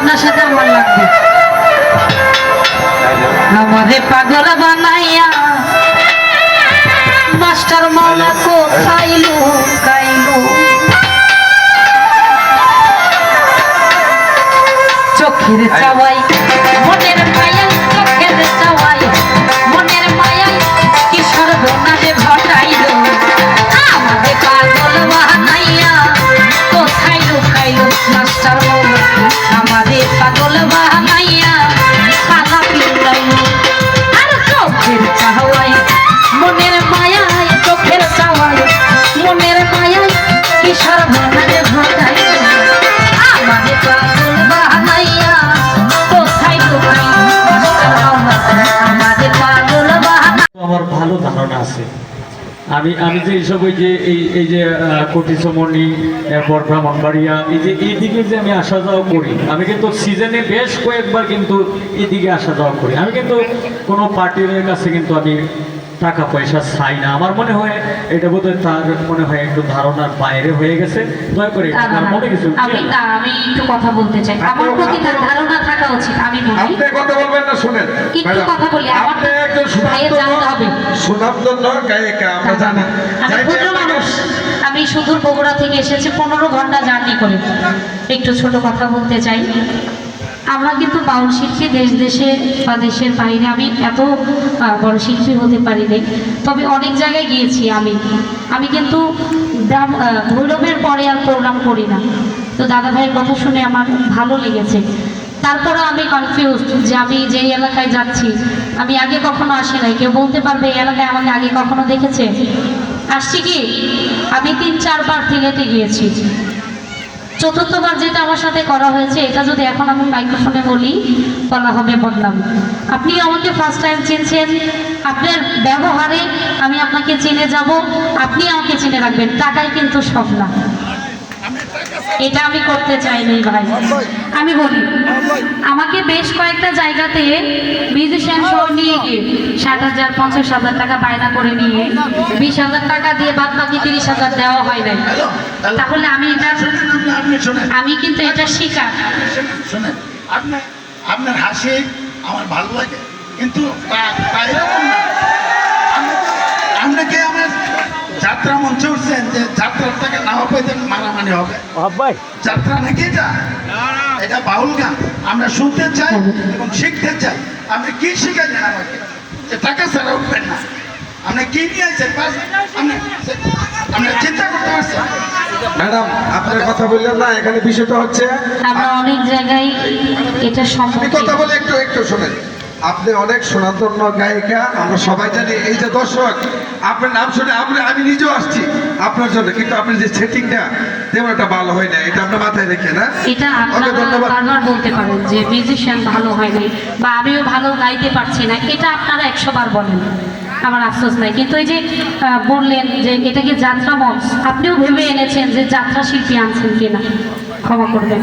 আপনার সাথে আমার লাগবে। আমারে পাগল বানাইয়া মাস্টার মাওলা কোথায় খাইলো চোখের চাওয়াই আমার ভালো ধারণা আছে। আমি আমি যে এইসব ওই যে, এই এই যে কটিসমণি, এরপর ব্রাহ্মণবাড়িয়া, এই যে এইদিকে যে আমি আসা যাওয়া করি, আমি কিন্তু সিজনে বেশ কয়েকবার কিন্তু এদিকে আসা যাওয়া করি। আমি কিন্তু কোনো পার্টির কাছে কিন্তু আমি টাকা পয়সা চাই না। আমার মনে হয় এটা বোধহয় তার মনে হয় একটু ধারণার বাইরে হয়ে গেছে। দয়া করে তার মনে কিছু আমি আমি একটু কথা বলতে চাই। আমার প্রতি তার ধারণা থাকা উচিত আমি বলি। আপনি কথা বলবেন না শুনেন। কথা বলি, আমার একজন জানতে হবে। গায়িকা আমরা জানি। আমি মানুষ। আমি সুদূর বগুড়া থেকে এসেছি পনেরো ঘণ্টা জার্নি করে। একটু ছোট কথা বলতে চাই। আমরা কিন্তু বাউল শিল্পী দেশ দেশে বা দেশের বাইরে আমি এত বড় শিল্পী হতে পারিনি তবে অনেক জায়গায় গিয়েছি আমি। আমি কিন্তু ভৈরবের পরে আর প্রোগ্রাম করি না। তো দাদা ভাইয়ের কথা শুনে আমার ভালো লেগেছে। তারপরে আমি কনফিউজড যে আমি যেই এলাকায় যাচ্ছি, আমি আগে কখনো আসি নাই। কেউ বলতে পারবে এই এলাকায় আমাকে আগে কখনো দেখেছে? আসছি কি? আমি তিন, চারবার সিলেটে গিয়েছি। চতুর্থবার যেটা আমার সাথে করা হয়েছে, এটা যদি এখন আমি মাইক্রোফোনে বলি, বলা হবে বললাম আপনি আমাকে ফার্স্ট টাইম চিনছেন, আপনার ব্যবহারে আমি আপনাকে চিনে যাব, আপনি আমাকে চিনে রাখবেন টাকাই কিন্তু সব না এটা আমি করতে চাইনি ভাই। আমি বলি আমাকে বেশ কয়েকটা জায়গাতে মিউজিশিয়ান শো নিয়ে গিয়ে ষাট হাজার পঞ্চাশ হাজার টাকা বায়না করে নিয়ে বিশ হাজার টাকা দিয়ে বাদ বাকি তিরিশ হাজার দেওয়া হয় নাই। তাহলে আমি এটা আমি কিন্তু এটা শিকার আপনার আপনার হাসি আমার ভালো লাগে। কিন্তু না হবে মারামারি হবে। ভাই। যাত্রা নাকি এটা? এটা বাউল গান। আমরা শুনতে চাই এবং শিখতে চাই। আপনি কি শিখাইলেন আমাকে? যে টাকা ছাড়া উঠবেন না। আপনি কি নিয়ে আছেন আপনি আপনি চিন্তা করতে পারছেন? ম্যাডাম আপনার কথা বললেন না এখানে বিষয়টা হচ্ছে আমরা অনেক জায়গায় এটা সম্ভব কথা বলে একটু একটু শোনেন। আপনি অনেক সুনামধন্য গায়িকা আমরা সবাই জানি এই যে দর্শক আপনার নাম শুনে আপনি আমি নিজেও আসছি আপনার জন্য কিন্তু আপনি যে সেটিংটা তেমন একটা ভালো হয় না এটা আপনার মাথায় রেখে না? এটা আপনারা বারবার বলতে পারেন যে মিউজিশিয়ান ভালো হয়নি বা আমিও ভালো গাইতে পারছি না এটা আপনারা একশো বার বলেন আমার আফসোস নাই। কিন্তু এই যে বললেন যে এটাকে যাত্রা মঞ্চ আপনিও ভেবে এনেছেন যে যাত্রা শিল্পী আনছেন কিনা ক্ষমা করবেন।